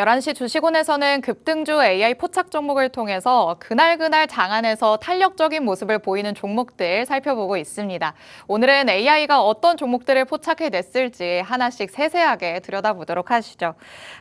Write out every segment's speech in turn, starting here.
11시 주식원에서는 급등주 AI 포착 종목을 통해서 그날그날 장안에서 탄력적인 모습을 보이는 종목들 살펴보고 있습니다. 오늘은 AI가 어떤 종목들을 포착해냈을지 하나씩 세세하게 들여다보도록 하시죠.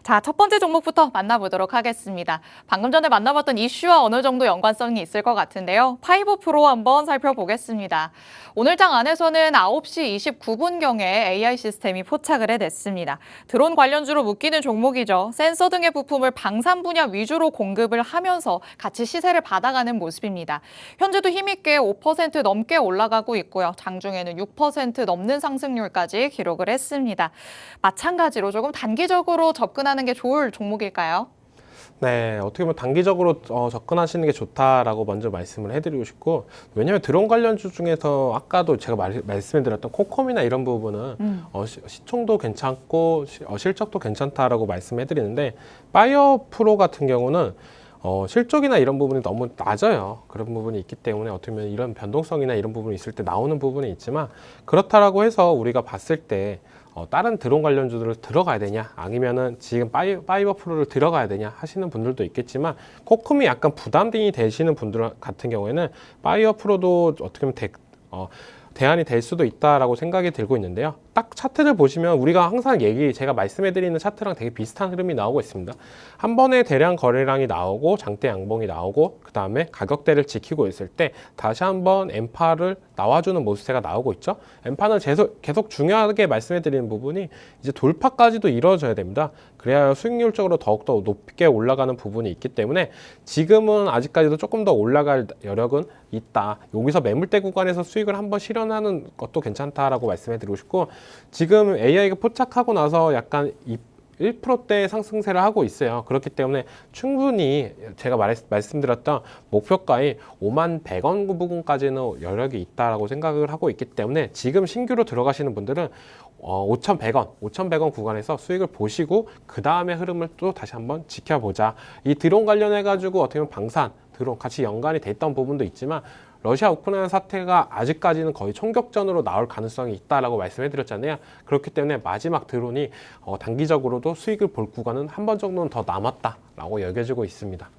자, 첫 번째 종목부터 만나보도록 하겠습니다. 방금 전에 만나봤던 이슈와 어느 정도 연관성이 있을 것 같은데요. 파이버 프로 한번 살펴보겠습니다. 오늘 장 안에서는 9시 29분경에 AI 시스템이 포착을 해냈습니다. 드론 관련주로 묶이는 종목이죠. 센서 등의 부품을 방산 분야 위주로 공급을 하면서 같이 시세를 받아가는 모습입니다. 현재도 힘있게 5% 넘게 올라가고 있고요. 장중에는 6% 넘는 상승률까지 기록을 했습니다. 마찬가지로 조금 단기적으로 접근하는 게 좋을 종목일까요? 네, 어떻게 보면 단기적으로 어, 접근하시는 게 좋다라고 먼저 말씀을 해드리고 싶고 왜냐하면 드론 관련주 중에서 아까도 제가 말, 말씀드렸던 코컴이나 이런 부분은 음. 어, 시, 시총도 괜찮고 시- 어, 실적도 괜찮다라고 말씀해드리는데 바이오 프로 같은 경우는 어, 실적이나 이런 부분이 너무 낮아요. 그런 부분이 있기 때문에 어떻게 보면 이런 변동성이나 이런 부분이 있을 때 나오는 부분이 있지만 그렇다라고 해서 우리가 봤을 때 어, 다른 드론 관련주들을 들어가야 되냐 아니면은 지금 파이, 파이버 프로를 들어가야 되냐 하시는 분들도 있겠지만 코컴이 약간 부담이 되시는 분들 같은 경우에는 파이어 프로도 어떻게 보면 대, 어, 대안이 될 수도 있다라고 생각이 들고 있는데요. 딱 차트를 보시면 우리가 항상 얘기 제가 말씀해 드리는 차트랑 되게 비슷한 흐름이 나오고 있습니다. 한 번에 대량 거래량이 나오고 장대 양봉이 나오고 그 다음에 가격대를 지키고 있을 때 다시 한번 엠파를 나와주는 모습세가 나오고 있죠. 엠파는 계속, 중요하게 말씀해 드리는 부분이 이제 돌파까지도 이루어져야 됩니다. 그래야 수익률적으로 더욱더 높게 올라가는 부분이 있기 때문에 지금은 아직까지도 조금 더 올라갈 여력은 있다. 여기서 매물대 구간에서 수익을 한번 실현하는 것도 괜찮다라고 말씀해 드리고 싶고 지금 AI가 포착하고 나서 약간 이 1%대 상승세를 하고 있어요. 그렇기 때문에 충분히 제가 말, 말씀드렸던 목표가의 5만 100원 부분까지는 여력이 있다라고 생각을 하고 있기 때문에 지금 신규로 들어가시는 분들은 어, 5,100원, 5,100원 구간에서 수익을 보시고 그 다음에 흐름을 또 다시 한번 지켜보자. 이 드론 관련해 가지고 어떻게 보면 방산, 드론 같이 연관이 돼 있던 부분도 있지만 러시아 우크라이나 사태가 아직까지는 거의 총격전으로 나올 가능성이 있다라고 말씀해드렸잖아요. 그렇기 때문에 마지막 드론이 어, 단기적으로도 수익을 볼 구간은 한 번 정도는 더 남았다라고 여겨지고 있습니다.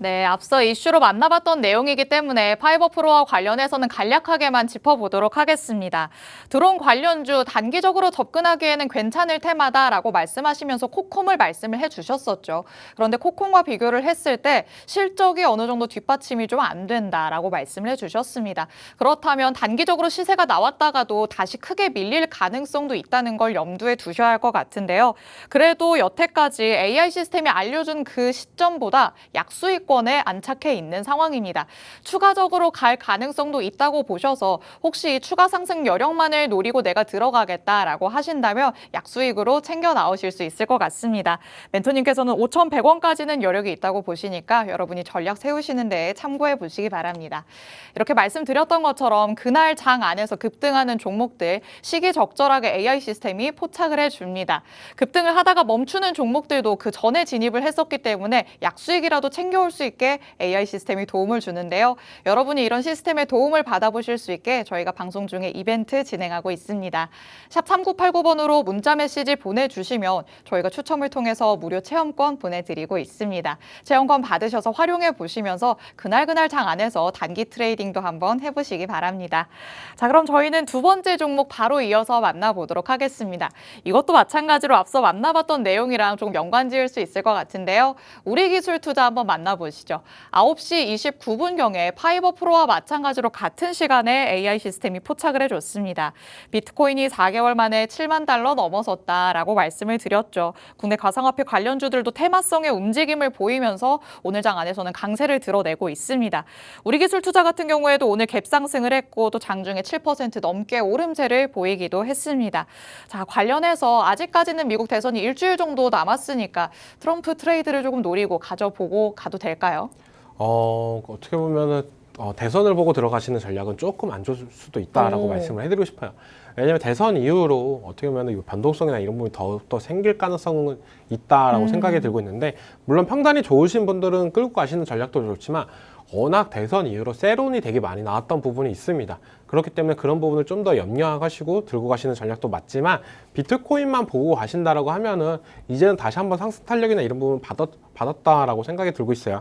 네, 앞서 이슈로 만나봤던 내용이기 때문에 파이버 프로와 관련해서는 간략하게만 짚어보도록 하겠습니다. 드론 관련주 단기적으로 접근하기에는 괜찮을 테마다라고 말씀하시면서 코콤을 말씀을 해주셨었죠. 그런데 코콤과 비교를 했을 때 실적이 어느 정도 뒷받침이 좀 안 된다라고 말씀을 해주셨습니다. 그렇다면 단기적으로 시세가 나왔다가도 다시 크게 밀릴 가능성도 있다는 걸 염두에 두셔야 할 것 같은데요. 그래도 여태까지 AI 시스템이 알려준 그 시점보다 약수익 권에 안착해 있는 상황입니다. 추가적으로 갈 가능성도 있다고 보셔서 혹시 추가 상승 여력만을 노리고 내가 들어가겠다라고 하신다면 약수익으로 챙겨 나오실 수 있을 것 같습니다. 멘토님께서는 5,100원까지는 여력이 있다고 보시니까 여러분이 전략 세우시는 데 참고해 보시기 바랍니다. 이렇게 말씀드렸던 것처럼 그날 장 안에서 급등하는 종목들 시기적절하게 AI 시스템이 포착을 해줍니다. 급등을 하다가 멈추는 종목들도 그 전에 진입을 했었기 때문에 약수익이라도 챙겨올 수 있게 AI 시스템이 도움을 주는데요. 여러분이 이런 시스템의 도움을 받아보실 수 있게 저희가 방송 중에 이벤트 진행하고 있습니다. 샵 3989번으로 문자 메시지 보내주시면 저희가 추첨을 통해서 무료 체험권 보내드리고 있습니다. 체험권 받으셔서 활용해 보시면서 그날그날 장 안에서 단기 트레이딩도 한번 해보시기 바랍니다. 자, 그럼 저희는 두 번째 종목 바로 이어서 만나보도록 하겠습니다. 이것도 마찬가지로 앞서 만나봤던 내용이랑 좀 연관 지을 수 있을 것 같은데요. 우리 기술 투자 한번 만나보 시죠. 9시 29분경에 파이버 프로와 마찬가지로 같은 시간에 AI 시스템이 포착을 해줬습니다. 비트코인이 4개월 만에 7만 달러 넘어섰다라고 말씀을 드렸죠. 국내 가상화폐 관련주들도 테마성의 움직임을 보이면서 오늘 장 안에서는 강세를 드러내고 있습니다. 우리 기술 투자 같은 경우에도 오늘 갭상승을 했고 또 장중에 7% 넘게 오름세를 보이기도 했습니다. 자, 관련해서 아직까지는 미국 대선이 일주일 정도 남았으니까 트럼프 트레이드를 조금 노리고 가져보고 가도 될 까요? 어, 어떻게 보면은 어, 대선을 보고 들어가시는 전략은 조금 안 좋을 수도 있다라고 오. 말씀을 해드리고 싶어요. 왜냐하면 대선 이후로 어떻게 보면 이 변동성이나 이런 부분이 더욱더 생길 가능성은 있다라고 음. 생각이 들고 있는데 물론 평단이 좋으신 분들은 끌고 가시는 전략도 좋지만 워낙 대선 이후로 세론이 되게 많이 나왔던 부분이 있습니다. 그렇기 때문에 그런 부분을 좀 더 염려하시고 들고 가시는 전략도 맞지만 비트코인만 보고 가신다라고 하면은 이제는 다시 한번 상승 탄력이나 이런 부분 받았, 받았다라고 생각이 들고 있어요.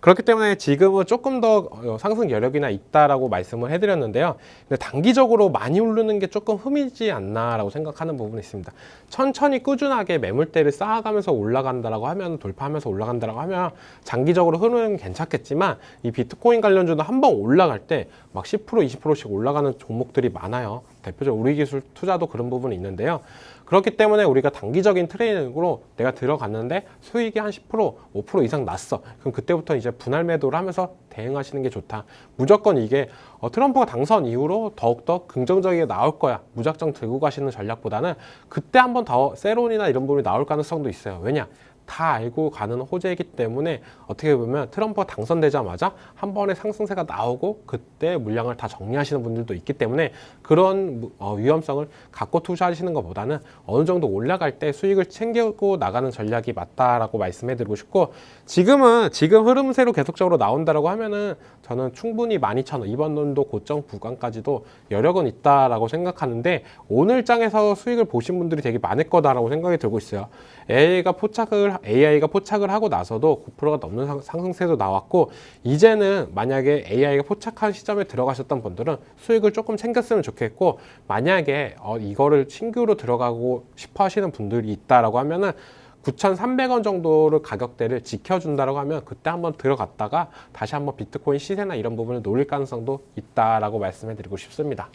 그렇기 때문에 지금은 조금 더 어, 상승 여력이나 있다라고 말씀을 해드렸는데요. 근데 단기적으로 많이 오르는 게 조금 흠이지 않나라고 생각하는 부분이 있습니다. 천천히 꾸준하게 매물대를 쌓아가면서 올라간다라고 하면 돌파하면서 올라간다라고 하면 장기적으로 흐르는 괜찮겠지만 이 비트코인 관련주도 한 번 올라갈 때 막 10% 20%씩 올라가는 종목들이 많아요. 대표적으로 우리 기술 투자도 그런 부분이 있는데요. 그렇기 때문에 우리가 단기적인 트레이닝으로 내가 들어갔는데 수익이 한 10%, 5% 이상 났어. 그럼 그때부터 이제 분할 매도를 하면서 대응하시는 게 좋다. 무조건 이게 어, 트럼프가 당선 이후로 더욱더 긍정적이게 나올 거야. 무작정 들고 가시는 전략보다는 그때 한번 더 세론이나 이런 부분이 나올 가능성도 있어요. 왜냐? 다 알고 가는 호재이기 때문에 어떻게 보면 트럼프가 당선되자마자 한 번에 상승세가 나오고 그때 물량을 다 정리하시는 분들도 있기 때문에 그런 무- 어, 위험성을 갖고 투자하시는 것보다는 어느 정도 올라갈 때 수익을 챙기고 나가는 전략이 맞다라고 말씀해드리고 싶고 지금은 지금 흐름세로 계속적으로 나온다라고 하면은 저는 충분히 12,000원 이번 년도 고점 구간까지도 여력은 있다라고 생각하는데 오늘 장에서 수익을 보신 분들이 되게 많을 거다라고 생각이 들고 있어요. AI가 포착을 AI가 포착을 하고 나서도 9%가 넘는 상- 상승세도 나왔고 이제는 만약에 AI가 포착한 시점에 들어가셨던 분들은 수익을 조금 챙겼으면 좋겠고 만약에 어, 이거를 신규로 들어가고 싶어 하시는 분들이 있다라고 하면은 9,300원 정도를 가격대를 지켜준다라고 하면 그때 한번 들어갔다가 다시 한번 비트코인 시세나 이런 부분을 노릴 가능성도 있다라고 말씀해드리고 싶습니다.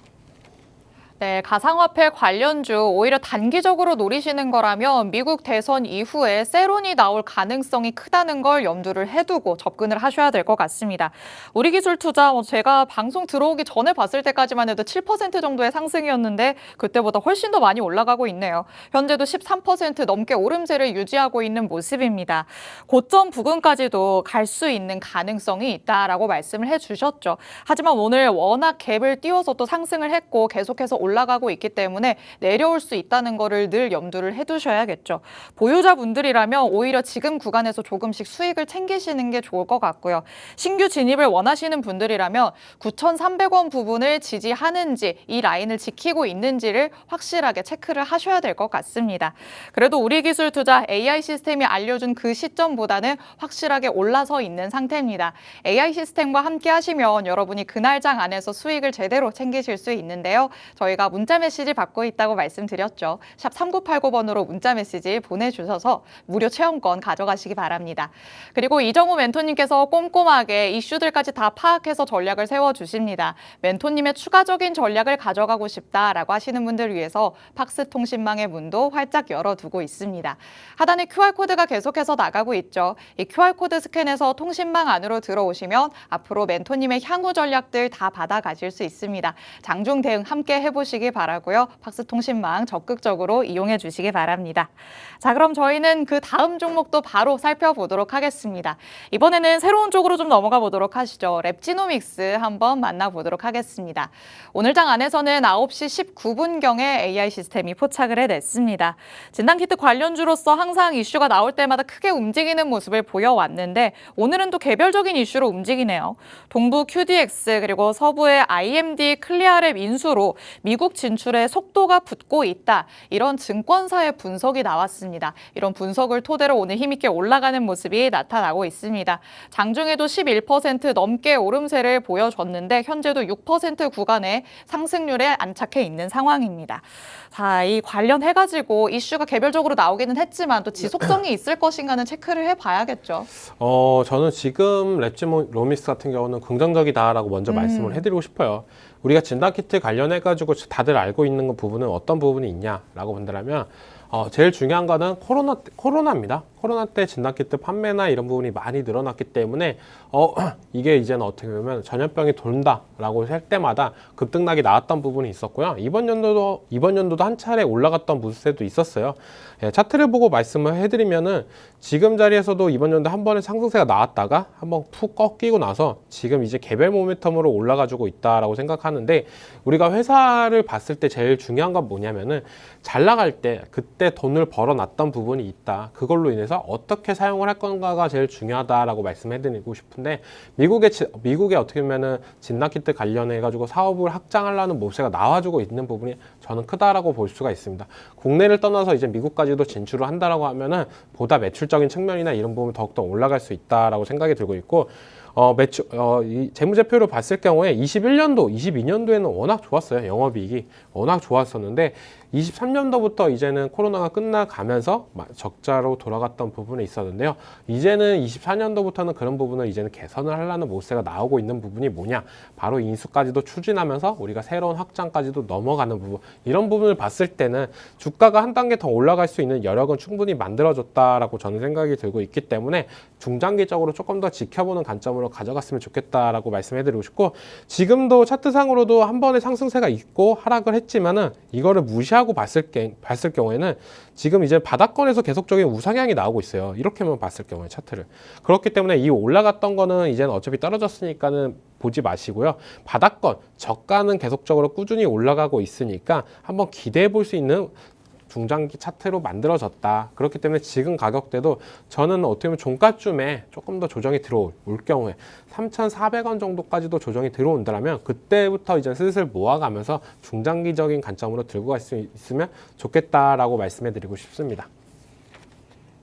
네, 가상화폐 관련주 오히려 단기적으로 노리시는 거라면 미국 대선 이후에 세론이 나올 가능성이 크다는 걸 염두를 해두고 접근을 하셔야 될 것 같습니다. 우리 기술 투자 뭐 제가 방송 들어오기 전에 봤을 때까지만 해도 7% 정도의 상승이었는데 그때보다 훨씬 더 많이 올라가고 있네요. 현재도 13% 넘게 오름세를 유지하고 있는 모습입니다. 고점 부근까지도 갈 수 있는 가능성이 있다라고 말씀을 해주셨죠. 하지만 오늘 워낙 갭을 띄워서 또 상승을 했고 계속해서 올라가고 있기 때문에 내려올 수 있다는 거를 늘 염두를 해두셔야겠죠. 보유자분들이라면 오히려 지금 구간에서 조금씩 수익을 챙기시는 게 좋을 것 같고요. 신규 진입을 원하시는 분들이라면 9,300원 부분을 지지하는지 이 라인을 지키고 있는지를 확실하게 체크를 하셔야 될 것 같습니다. 그래도 우리 기술 투자 AI 시스템이 알려준 그 시점보다는 확실하게 올라서 있는 상태입니다. AI 시스템과 함께 하시면 여러분이 그날장 안에서 수익을 제대로 챙기실 수 있는데요. 저희 가 문자 메시지 받고 있다고 말씀드렸죠. 샵 3989번으로 문자 메시지 보내주셔서 무료 체험권 가져가시기 바랍니다. 그리고 이정우 멘토님께서 꼼꼼하게 이슈들까지 다 파악해서 전략을 세워주십니다. 멘토님의 추가적인 전략을 가져가고 싶다라고 하시는 분들 위해서 팍스 통신망의 문도 활짝 열어두고 있습니다. 하단에 QR코드가 계속해서 나가고 있죠. 이 QR코드 스캔해서 통신망 안으로 들어오시면 앞으로 멘토님의 향후 전략들 다 받아가실 수 있습니다. 장중 대응 함께 해보시 기 바라고요. 팍스 통신망 적극적으로 이용해 주시기 바랍니다. 자, 그럼 저희는 그 다음 종목도 바로 살펴보도록 하겠습니다. 이번에는 새로운 쪽으로 좀 넘어가 보도록 하시죠. 랩지노믹스 한번 만나보도록 하겠습니다. 오늘 장 안에서는 9시 19분경에 AI 시스템이 포착을 해냈습니다. 진단키트 관련주로서 항상 이슈가 나올 때마다 크게 움직이는 모습을 보여왔는데 오늘은 또 개별적인 이슈로 움직이네요. 동부 QDX 그리고 서부의 IMD 클리아랩 인수로 미국 진출에 속도가 붙고 있다. 이런 증권사의 분석이 나왔습니다. 이런 분석을 토대로 오늘 힘있게 올라가는 모습이 나타나고 있습니다. 장중에도 11% 넘게 오름세를 보여줬는데 현재도 6% 구간의 상승률에 안착해 있는 상황입니다. 자, 이 관련해 가지고 이슈가 개별적으로 나오기는 했지만 또 지속성이 있을 것인가는 체크를 해 봐야겠죠. 어, 저는 지금 랩지모 로미스 같은 경우는 긍정적이다라고 먼저 음. 말씀을 해 드리고 싶어요. 우리가 진단키트 관련해가지고 다들 알고 있는 그 부분은 어떤 부분이 있냐라고 본다면 어, 제일 중요한 거는 코로나, 코로나입니다. 코로나 때 진단키트 판매나 이런 부분이 많이 늘어났기 때문에 어, 이게 이제는 어떻게 보면 전염병이 돈다라고 할 때마다 급등락이 나왔던 부분이 있었고요. 이번 연도도 이번 연도도 한 차례 올라갔던 무세도 있었어요. 예, 차트를 보고 말씀을 해드리면은 지금 자리에서도 이번 연도 한 번에 상승세가 나왔다가 한번 푹 꺾이고 나서 지금 이제 개별 모멘텀으로 올라가지고 있다라고 생각하는데 우리가 회사를 봤을 때 제일 중요한 건 뭐냐면은 잘 나갈 때 그때 돈을 벌어놨던 부분이 있다. 그걸로 인해서 중에서 어떻게 사용을 할 건가가 제일 중요하다라고 말씀해드리고 싶은데 미국의 지- 미국의 어떻게 보면은 진단키트 관련해 가지고 사업을 확장하려는 모세가 나와주고 있는 부분이 저는 크다라고 볼 수가 있습니다. 국내를 떠나서 이제 미국까지도 진출을 한다라고 하면은 보다 매출적인 측면이나 이런 부분 더욱더 올라갈 수 있다라고 생각이 들고 있고 어, 매출, 어, 이 재무제표를 봤을 경우에 21년도, 22년도에는 워낙 좋았어요. 영업이익이 워낙 좋았었는데 23년도부터 이제는 코로나가 끝나가면서 마- 적자로 돌아갔던 부분이 있었는데요. 이제는 24년도부터는 그런 부분을 이제는 개선을 하려는 모세가 나오고 있는 부분이 뭐냐? 바로 인수까지도 추진하면서 우리가 새로운 확장까지도 넘어가는 부분. 이런 부분을 봤을 때는 주가가 한 단계 더 올라갈 수 있는 여력은 충분히 만들어졌다라고 저는 생각이 들고 있기 때문에 중장기적으로 조금 더 지켜보는 관점으로 가져갔으면 좋겠다라고 말씀해드리고 싶고 지금도 차트상으로도 한 번의 상승세가 있고 하락을 했 지만은 이거를 무시하고 봤을, 게, 봤을 경우에는 지금 이제 바닥권에서 계속적인 우상향이 나오고 있어요. 이렇게만 봤을 경우에 차트를 그렇기 때문에 이 올라갔던 거는 이제는 어차피 떨어졌으니까는 보지 마시고요. 바닥권 저가는 계속적으로 꾸준히 올라가고 있으니까 한번 기대해 볼 수 있는 중장기 차트로 만들어졌다. 그렇기 때문에 지금 가격대도 저는 어떻게 보면 종가쯤에 조금 더 조정이 들어올 경우에 3,400원 정도까지도 조정이 들어온다면 그때부터 이제 슬슬 모아가면서 중장기적인 관점으로 들고 갈 수 있으면 좋겠다라고 말씀해 드리고 싶습니다.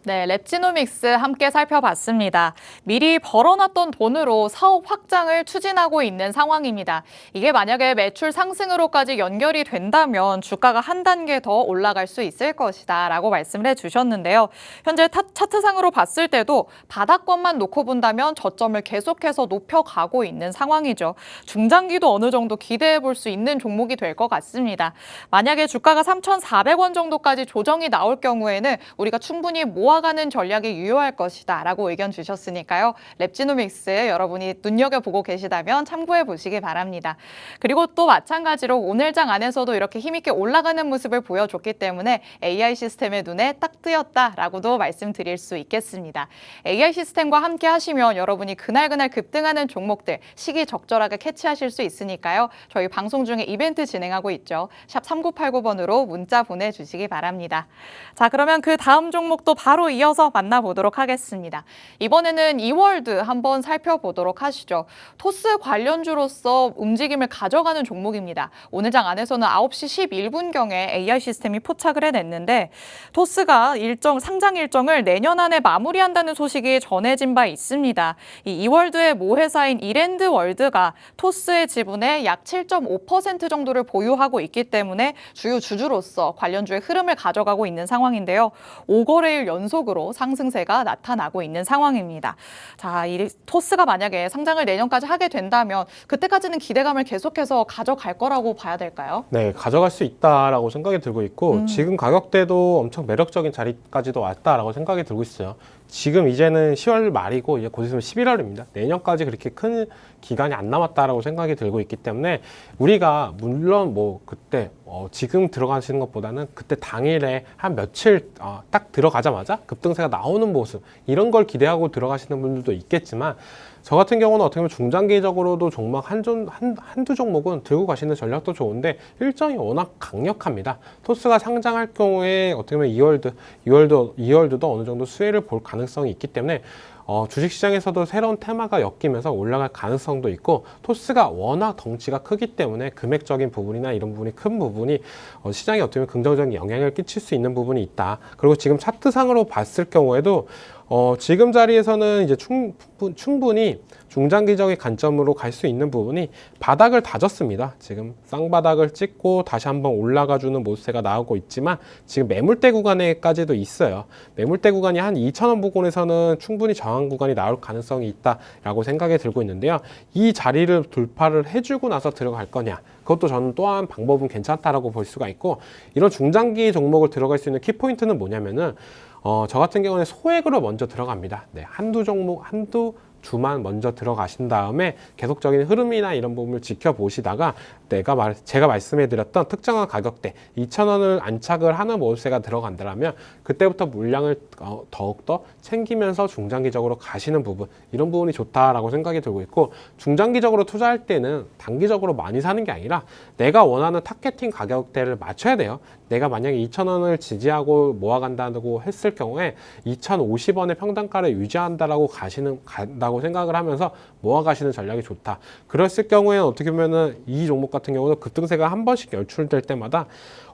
네, 랩지노믹스 함께 살펴봤습니다. 미리 벌어놨던 돈으로 사업 확장을 추진하고 있는 상황입니다. 이게 만약에 매출 상승으로까지 연결이 된다면 주가가 한 단계 더 올라갈 수 있을 것이다 라고 말씀을 해주셨는데요. 현재 타- 차트상으로 봤을 때도 바닥권만 놓고 본다면 저점을 계속해서 높여가고 있는 상황이죠. 중장기도 어느 정도 기대해 볼 수 있는 종목이 될 것 같습니다. 만약에 주가가 3,400원 정도까지 조정이 나올 경우에는 우리가 충분히 모아 가는 전략이 유효할 것이다 라고 의견 주셨으니까요. 랩지노믹스 여러분이 눈여겨보고 계시다면 참고해 보시기 바랍니다. 그리고 또 마찬가지로 오늘장 안에서도 이렇게 힘있게 올라가는 모습을 보여줬기 때문에 AI 시스템의 눈에 딱 뜨였다 라고도 말씀드릴 수 있겠습니다. AI 시스템과 함께 하시면 여러분이 그날그날 급등하는 종목들 시기 적절하게 캐치하실 수 있으니까요. 저희 방송 중에 이벤트 진행하고 있죠. 샵 3989번으로 문자 보내주시기 바랍니다. 자, 그러면 그 다음 종목도 바로 이어서 만나보도록 하겠습니다. 이번에는 이월드 한번 살펴보도록 하시죠. 토스 관련주로서 움직임을 가져가는 종목입니다. 오늘 장 안에서는 9시 11분경에 AI 시스템이 포착을 해냈는데 토스가 일정 상장 일정을 내년 안에 마무리한다는 소식이 전해진 바 있습니다. 이 이월드의 모 회사인 이랜드 월드가 토스의 지분의 약 7.5% 정도를 보유하고 있기 때문에 주요 주주로서 관련주의 흐름을 가져가고 있는 상황인데요. 5거래일 연속 으로 상승세가 나타나고 있는 상황입니다. 자, 이 토스가 만약에 상장을 내년까지 하게 된다면 그때까지는 기대감을 계속해서 가져갈 거라고 봐야 될까요? 네, 가져갈 수 있다라고 생각이 들고 있고 지금 가격대도 엄청 매력적인 자리까지도 왔다라고 생각이 들고 있어요. 지금 이제는 10월 말이고 이제 곧 있으면 11월입니다. 내년까지 그렇게 큰 기간이 안 남았다라고 생각이 들고 있기 때문에 우리가 물론 뭐 그때 어, 지금 들어가시는 것보다는 그때 당일에 한 며칠 어, 딱 들어가자마자 급등세가 나오는 모습 이런 걸 기대하고 들어가시는 분들도 있겠지만 저 같은 경우는 어떻게 보면 중장기적으로도 종목 한, 종, 한, 한두 종목은 들고 가시는 전략도 좋은데 일정이 워낙 강력합니다. 토스가 상장할 경우에 어떻게 보면 2월드, 2월드, 2월드도 어느 정도 수혜를 볼 가능성이 있기 때문에 어, 주식시장에서도 새로운 테마가 엮이면서 올라갈 가능성도 있고 토스가 워낙 덩치가 크기 때문에 금액적인 부분이나 이런 부분이 큰 부분이 어, 시장에 어떻게 보면 긍정적인 영향을 끼칠 수 있는 부분이 있다. 그리고 지금 차트상으로 봤을 경우에도 어, 지금 자리에서는 이제 충, 충분히 중장기적인 관점으로 갈 수 있는 부분이 바닥을 다졌습니다. 지금 쌍바닥을 찍고 다시 한번 올라가 주는 모습세가 나오고 있지만 지금 매물대 구간에까지도 있어요. 매물대 구간이 한 2,000원 부근에서는 충분히 저항 구간이 나올 가능성이 있다라고 생각이 들고 있는데요. 이 자리를 돌파를 해주고 나서 들어갈 거냐. 그것도 저는 또한 방법은 괜찮다라고 볼 수가 있고 이런 중장기 종목을 들어갈 수 있는 키포인트는 뭐냐면은 어, 저 같은 경우는 소액으로 먼저 들어갑니다. 네, 한두 종목, 한두 주만 먼저 들어가신 다음에 계속적인 흐름이나 이런 부분을 지켜보시다가 내가 말, 제가 말씀해드렸던 특정한 가격대 2,000원을 안착을 하는 모습세가 들어간다면 그때부터 물량을 어, 더욱더 챙기면서 중장기적으로 가시는 부분 이런 부분이 좋다라고 생각이 들고 있고 중장기적으로 투자할 때는 단기적으로 많이 사는 게 아니라 내가 원하는 타겟팅 가격대를 맞춰야 돼요. 내가 만약에 2,000원을 지지하고 모아간다고 했을 경우에 2,050원의 평단가를 유지한다라고 가시는 간다고 생각을 하면서 모아가시는 전략이 좋다. 그랬을 경우에는 어떻게 보면은 이 종목 같은 경우는 급등세가 한 번씩 연출될 때마다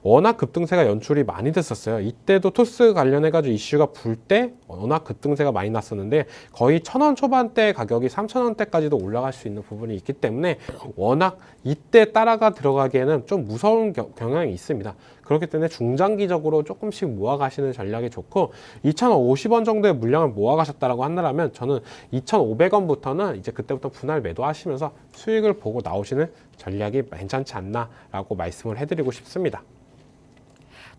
워낙 급등세가 연출이 많이 됐었어요. 이때도 토스 관련해가지고 이슈가 불 때 워낙 급등세가 많이 났었는데 거의 천 원 초반대 가격이 삼천 원대까지도 올라갈 수 있는 부분이 있기 때문에 워낙 이때 따라가 들어가기에는 좀 무서운 겨- 경향이 있습니다. 그렇기 때문에 중장기적으로 조금씩 모아가시는 전략이 좋고 2,050원 정도의 물량을 모아가셨다라고 한다면 저는 2,500원부터는 이제 그때부터 분할 매도하시면서 수익을 보고 나오시는 전략이 괜찮지 않나라고 말씀을 해드리고 싶습니다.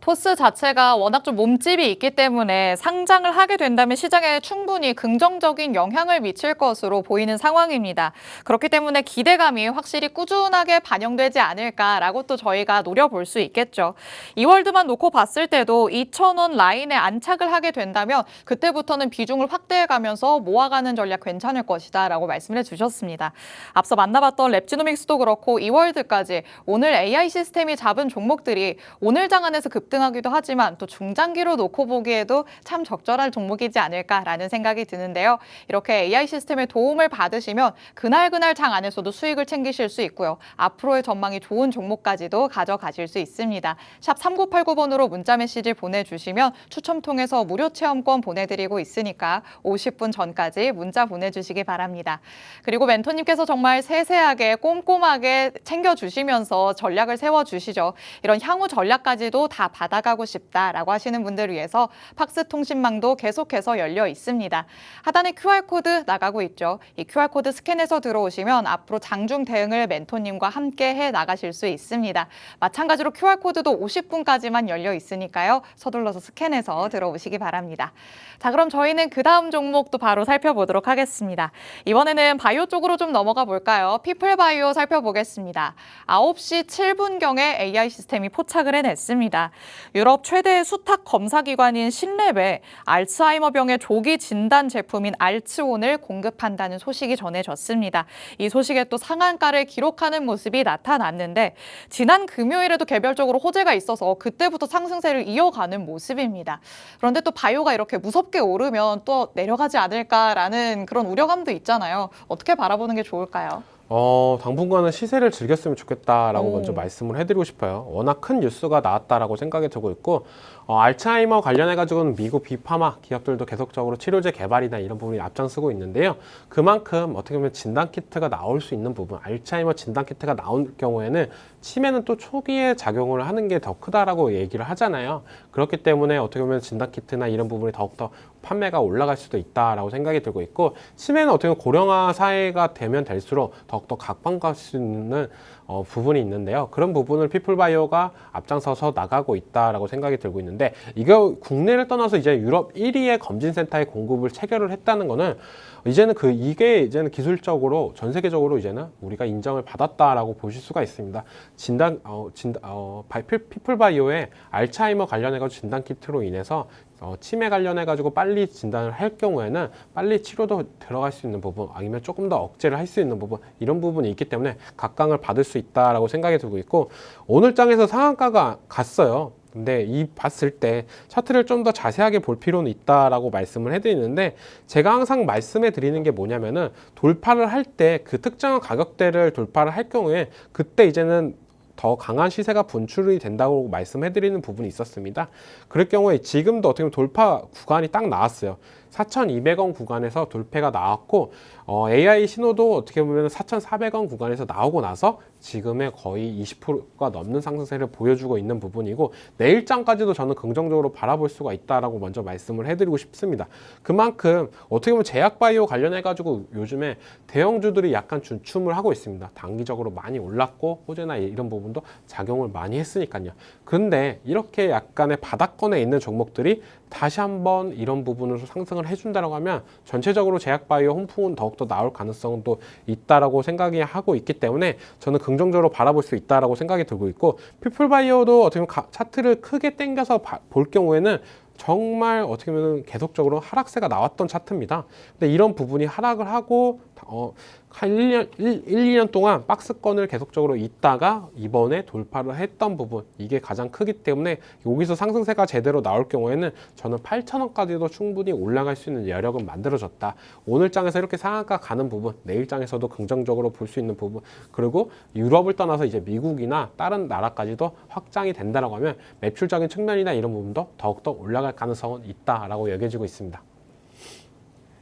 토스 자체가 워낙 좀 몸집이 있기 때문에 상장을 하게 된다면 시장에 충분히 긍정적인 영향을 미칠 것으로 보이는 상황입니다. 그렇기 때문에 기대감이 확실히 꾸준하게 반영되지 않을까라고 또 저희가 노려볼 수 있겠죠. 2월드만 놓고 봤을 때도 2,000원 라인에 안착을 하게 된다면 그때부터는 비중을 확대해가면서 모아가는 전략 괜찮을 것이다 라고 말씀을 해주셨습니다. 앞서 만나봤던 랩지노믹스도 그렇고 2월드까지 오늘 AI 시스템이 잡은 종목들이 오늘 장 안에서 급 등하기도 하지만 또 중장기로 놓고 보기에도 참 적절한 종목이지 않을까라는 생각이 드는데요. 이렇게 AI 시스템의 도움을 받으시면 그날그날 장 안에서도 수익을 챙기실 수 있고요. 앞으로의 전망이 좋은 종목까지도 가져가실 수 있습니다. 샵 3989번으로 문자 메시지 보내주시면 추첨 통해서 무료 체험권 보내드리고 있으니까 50분 전까지 문자 보내주시기 바랍니다. 그리고 멘토님께서 정말 세세하게 꼼꼼하게 챙겨주시면서 전략을 세워주시죠. 이런 향후 전략까지도 다 받아가고 싶다라고 하시는 분들을 위해서 팍스 통신망도 계속해서 열려 있습니다. 하단에 QR코드 나가고 있죠. 이 QR코드 스캔해서 들어오시면 앞으로 장중 대응을 멘토님과 함께 해 나가실 수 있습니다. 마찬가지로 QR코드도 50분까지만 열려 있으니까요. 서둘러서 스캔해서 들어오시기 바랍니다. 자, 그럼 저희는 그 다음 종목도 바로 살펴보도록 하겠습니다. 이번에는 바이오 쪽으로 좀 넘어가 볼까요? 피플 바이오 살펴보겠습니다. 9시 7분경에 AI 시스템이 포착을 해냈습니다. 유럽 최대 수탁 검사 기관인 신랩에 알츠하이머병의 조기 진단 제품인 알츠온을 공급한다는 소식이 전해졌습니다. 이 소식에 또 상한가를 기록하는 모습이 나타났는데 지난 금요일에도 개별적으로 호재가 있어서 그때부터 상승세를 이어가는 모습입니다. 그런데 또 바이오가 이렇게 무섭게 오르면 또 내려가지 않을까라는 그런 우려감도 있잖아요. 어떻게 바라보는 게 좋을까요? 어, 당분간은 시세를 즐겼으면 좋겠다라고 오. 먼저 말씀을 해드리고 싶어요. 워낙 큰 뉴스가 나왔다라고 생각이 들고 있고, 어, 알츠하이머 관련해가지고는 미국 비파마 기업들도 계속적으로 치료제 개발이나 이런 부분이 앞장서고 있는데요. 그만큼 어떻게 보면 진단키트가 나올 수 있는 부분, 알츠하이머 진단키트가 나올 경우에는 치매는 또 초기에 작용을 하는 게 더 크다라고 얘기를 하잖아요. 그렇기 때문에 어떻게 보면 진단키트나 이런 부분이 더욱더 판매가 올라갈 수도 있다라고 생각이 들고 있고 치매는 어떻게 보면 고령화 사회가 되면 될수록 더욱더 각광할 수 있는 어, 부분이 있는데요. 그런 부분을 피플바이오가 앞장서서 나가고 있다라고 생각이 들고 있는데 이거 국내를 떠나서 이제 유럽 1위의 검진센터에 공급을 체결을 했다는 거는 이제는 그 이게 이제는 기술적으로 전 세계적으로 이제는 우리가 인정을 받았다라고 보실 수가 있습니다. 진단 어 진단 어 피플바이오의 알츠하이머 관련해 가지고 진단 키트로 인해서 어, 치매 관련해 가지고 빨리 진단을 할 경우에는 빨리 치료도 들어갈 수 있는 부분 아니면 조금 더 억제를 할 수 있는 부분 이런 부분이 있기 때문에 각광을 받을 수 있다라고 생각이 들고 있고 오늘 장에서 상한가가 갔어요. 근데 이 봤을 때 차트를 좀 더 자세하게 볼 필요는 있다라고 말씀을 해드리는데 제가 항상 말씀해 드리는 게 뭐냐면은 돌파를 할 때 그 특정한 가격대를 돌파를 할 경우에 그때 이제는 더 강한 시세가 분출이 된다고 말씀해드리는 부분이 있었습니다. 그럴 경우에 지금도 어떻게 보면 돌파 구간이 딱 나왔어요. 4,200원 구간에서 돌파가 나왔고 어, AI 신호도 어떻게 보면 4,400원 구간에서 나오고 나서 지금의 거의 20%가 넘는 상승세를 보여주고 있는 부분이고 내일장까지도 저는 긍정적으로 바라볼 수가 있다라고 먼저 말씀을 해드리고 싶습니다. 그만큼 어떻게 보면 제약바이오 관련해 가지고 요즘에 대형주들이 약간 준춤을 하고 있습니다. 단기적으로 많이 올랐고 호재나 이런 부분도 작용을 많이 했으니까요. 근데 이렇게 약간의 바닥권에 있는 종목들이 다시 한번 이런 부분으로 상승을 해준다고 하면 전체적으로 제약바이오 홍풍은 더욱더 나올 가능성도 있다라고 생각이 하고 있기 때문에 저는 긍정적으로 바라볼 수 있다라고 생각이 들고 있고 피플바이오도 어떻게 보면 가- 차트를 크게 당겨서 봐- 볼 경우에는 정말 어떻게 보면 계속적으로 하락세가 나왔던 차트입니다. 근데 이런 부분이 하락을 하고 어, 한 1년, 1, 2년 동안 박스권을 계속적으로 있다가 이번에 돌파를 했던 부분 이게 가장 크기 때문에 여기서 상승세가 제대로 나올 경우에는 저는 8,000원까지도 충분히 올라갈 수 있는 여력은 만들어졌다. 오늘 장에서 이렇게 상한가 가는 부분, 내일 장에서도 긍정적으로 볼 수 있는 부분, 그리고 유럽을 떠나서 이제 미국이나 다른 나라까지도 확장이 된다라고 하면 매출적인 측면이나 이런 부분도 더욱더 올라갈 가능성은 있다라고 여겨지고 있습니다.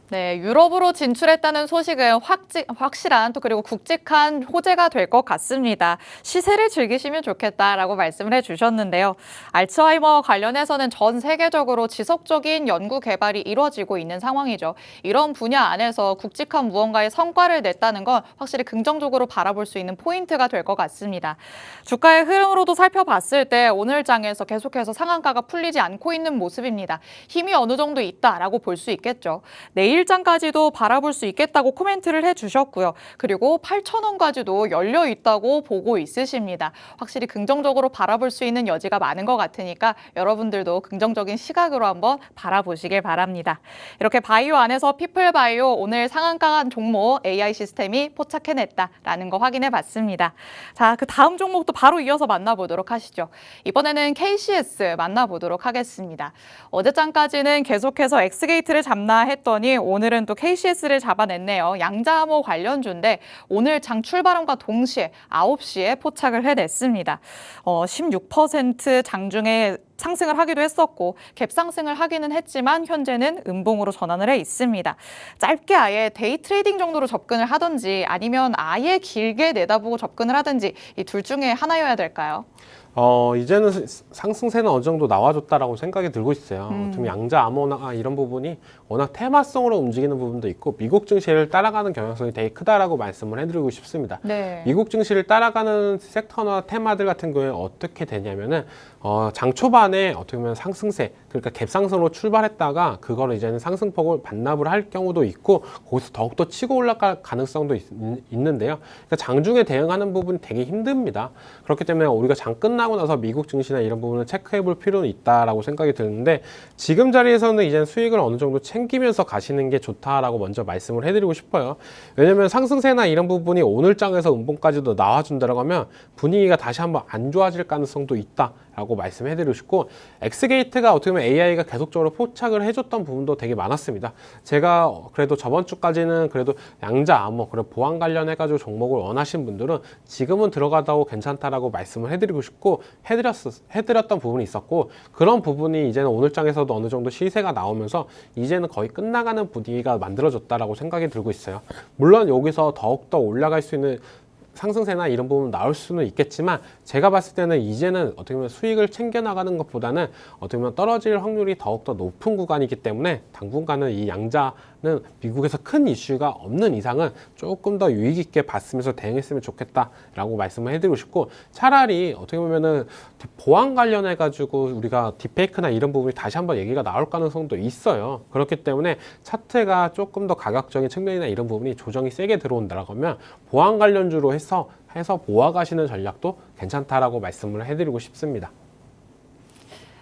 네, 유럽으로 진출했다는 소식은 확지, 확실한 또 그리고 굵직한 호재가 될 것 같습니다. 시세를 즐기시면 좋겠다라고 말씀을 해주셨는데요. 알츠하이머 관련해서는 전 세계적으로 지속적인 연구 개발이 이루어지고 있는 상황이죠. 이런 분야 안에서 굵직한 무언가의 성과를 냈다는 건 확실히 긍정적으로 바라볼 수 있는 포인트가 될 것 같습니다. 주가의 흐름으로도 살펴봤을 때 오늘 장에서 계속해서 상한가가 풀리지 않고 있는 모습입니다. 힘이 어느 정도 있다라고 볼 수 있겠죠. 내일 장까지도 바라볼 수 있겠다고 코멘트를 해주셨고요. 그리고 8,000원까지도 열려 있다고 보고 있으십니다. 확실히 긍정적으로 바라볼 수 있는 여지가 많은 것 같으니까 여러분들도 긍정적인 시각으로 한번 바라보시길 바랍니다. 이렇게 바이오 안에서 피플바이오 오늘 상한가한 종목 AI 시스템이 포착해냈다라는 거 확인해 봤습니다. 자, 그 다음 종목도 바로 이어서 만나보도록 하시죠. 이번에는 KCS 만나보도록 하겠습니다. 어제장까지는 계속해서 엑스게이트를 잡나 했더니 오늘은 또 KCS를 잡아냈네요. 양자암호 관련주인데 오늘 장 출발함과 동시에 9시에 포착을 해냈습니다. 어, 16% 장중에 상승을 하기도 했었고 갭 상승을 하기는 했지만 현재는 음봉으로 전환을 해 있습니다. 짧게 아예 데이 트레이딩 정도로 접근을 하든지 아니면 아예 길게 내다보고 접근을 하든지 이 둘 중에 하나여야 될까요? 어, 이제는 스- 상승세는 어느 정도 나와줬다라고 생각이 들고 있어요. 음. 좀 양자 암호나 이런 부분이 워낙 테마성으로 움직이는 부분도 있고 미국 증시를 따라가는 경향성이 되게 크다라고 말씀을 해드리고 싶습니다. 네. 미국 증시를 따라가는 섹터나 테마들 같은 경우에 어떻게 되냐면은 어, 장 초반에 어떻게 보면 상승세 그러니까 갭상승으로 출발했다가 그거를 이제는 상승폭을 반납을 할 경우도 있고 거기서 더욱더 치고 올라갈 가능성도 있, 는데요 그러니까 장중에 대응하는 부분이 되게 힘듭니다. 그렇기 때문에 우리가 장 끝나고 나서 미국 증시나 이런 부분을 체크해 볼 필요는 있다라고 생각이 드는데 지금 자리에서는 이제 수익을 어느 정도 챙기면서 가시는 게 좋다라고 먼저 말씀을 해드리고 싶어요. 왜냐면 상승세나 이런 부분이 오늘 장에서 음봉까지도 나와준다라고 하면 분위기가 다시 한번 안 좋아질 가능성도 있다 라고 말씀해드리고 싶고 엑스게이트가 어떻게 보면 AI가 계속적으로 포착을 해줬던 부분도 되게 많았습니다. 제가 그래도 저번 주까지는 그래도 양자 암호 그리고 보안 관련해가지고 종목을 원하신 분들은 지금은 들어가다고 괜찮다라고 말씀을 해드리고 싶고 해드렸 해드렸던 부분이 있었고 그런 부분이 이제는 오늘 장에서도 어느 정도 시세가 나오면서 이제는 거의 끝나가는 분위기가 만들어졌다라고 생각이 들고 있어요. 물론 여기서 더욱더 올라갈 수 있는 상승세나 이런 부분 나올 수는 있겠지만 제가 봤을 때는 이제는 어떻게 보면 수익을 챙겨 나가는 것보다는 어떻게 보면 떨어질 확률이 더욱더 높은 구간이기 때문에 당분간은 이 양자 는 미국에서 큰 이슈가 없는 이상은 조금 더 유익 있게 봤으면서 대응했으면 좋겠다라고 말씀을 해드리고 싶고 차라리 어떻게 보면은 보안 관련해 가지고 우리가 딥페이크나 이런 부분이 다시 한번 얘기가 나올 가능성도 있어요. 그렇기 때문에 차트가 조금 더 가격적인 측면이나 이런 부분이 조정이 세게 들어온다라고 하면 보안 관련주로 해서 해서 모아가시는 전략도 괜찮다라고 말씀을 해드리고 싶습니다.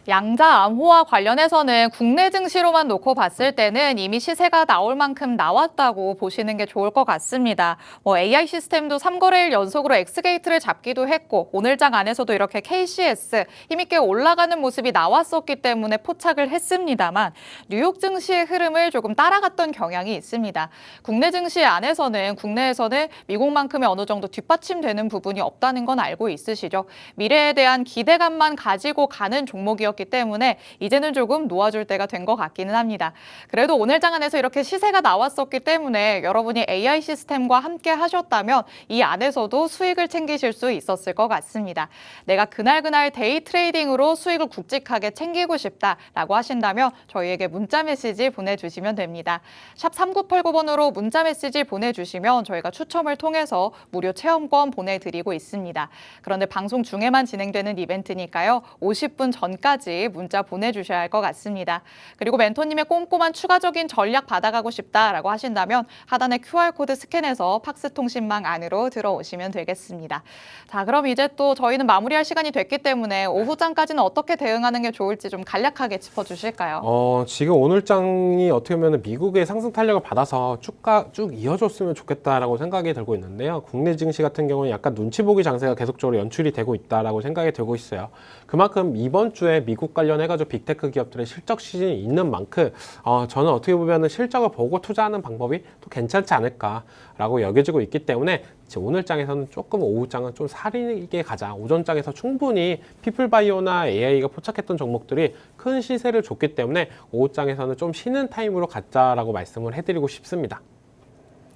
양자 암호와 관련해서는 국내 증시로만 놓고 봤을 때는 이미 시세가 나올 만큼 나왔다고 보시는 게 좋을 것 같습니다. 뭐 AI 시스템도 3거래일 연속으로 엑스게이트를 잡기도 했고 오늘장 안에서도 이렇게 KCS 힘있게 올라가는 모습이 나왔었기 때문에 포착을 했습니다만 뉴욕 증시의 흐름을 조금 따라갔던 경향이 있습니다. 국내 증시 안에서는 국내에서는 미국만큼의 어느 정도 뒷받침되는 부분이 없다는 건 알고 있으시죠. 미래에 대한 기대감만 가지고 가는 종목이었기 때문에 이제는 조금 놓아줄 때가 된 것 같기는 합니다. 그래도 오늘 장안에서 이렇게 시세가 나왔었기 때문에 여러분이 AI 시스템과 함께 하셨다면 이 안에서도 수익을 챙기실 수 있었을 것 같습니다. 내가 그날그날 데이 트레이딩으로 수익을 굵직하게 챙기고 싶다라고 하신다면 저희에게 문자 메시지 보내주시면 됩니다. 샵 3989번으로 문자 메시지 보내주시면 저희가 추첨을 통해서 무료 체험권 보내드리고 있습니다. 그런데 방송 중에만 진행되는 이벤트니까요. 50분 전까지 있는지까지 문자 보내주셔야 할 것 같습니다. 그리고 멘토님의 꼼꼼한 추가적인 전략 받아가고 싶다라고 하신다면 하단의 QR코드 스캔해서 팍스통신망 안으로 들어오시면 되겠습니다. 자, 그럼 이제 또 저희는 마무리할 시간이 됐기 때문에 오후장까지는 어떻게 대응하는 게 좋을지 좀 간략하게 짚어주실까요? 어, 지금 오늘장이 어떻게 보면 미국의 상승 탄력을 받아서 쭉, 가, 쭉 이어줬으면 좋겠다라고 생각이 들고 있는데요. 국내 증시 같은 경우는 약간 눈치 보기 장세가 계속적으로 연출이 되고 있다라고 생각이 들고 있어요. 그만큼 이번 주에 미국 관련해가지고 빅테크 기업들의 실적 시즌이 있는 만큼 어, 저는 어떻게 보면 실적을 보고 투자하는 방법이 또 괜찮지 않을까라고 여겨지고 있기 때문에 이제 오늘 장에서는 조금 오후 장은 좀 살리게 가자. 오전 장에서 충분히 피플바이오나 AI가 포착했던 종목들이 큰 시세를 줬기 때문에 오후 장에서는 좀 쉬는 타임으로 가자라고 말씀을 해드리고 싶습니다.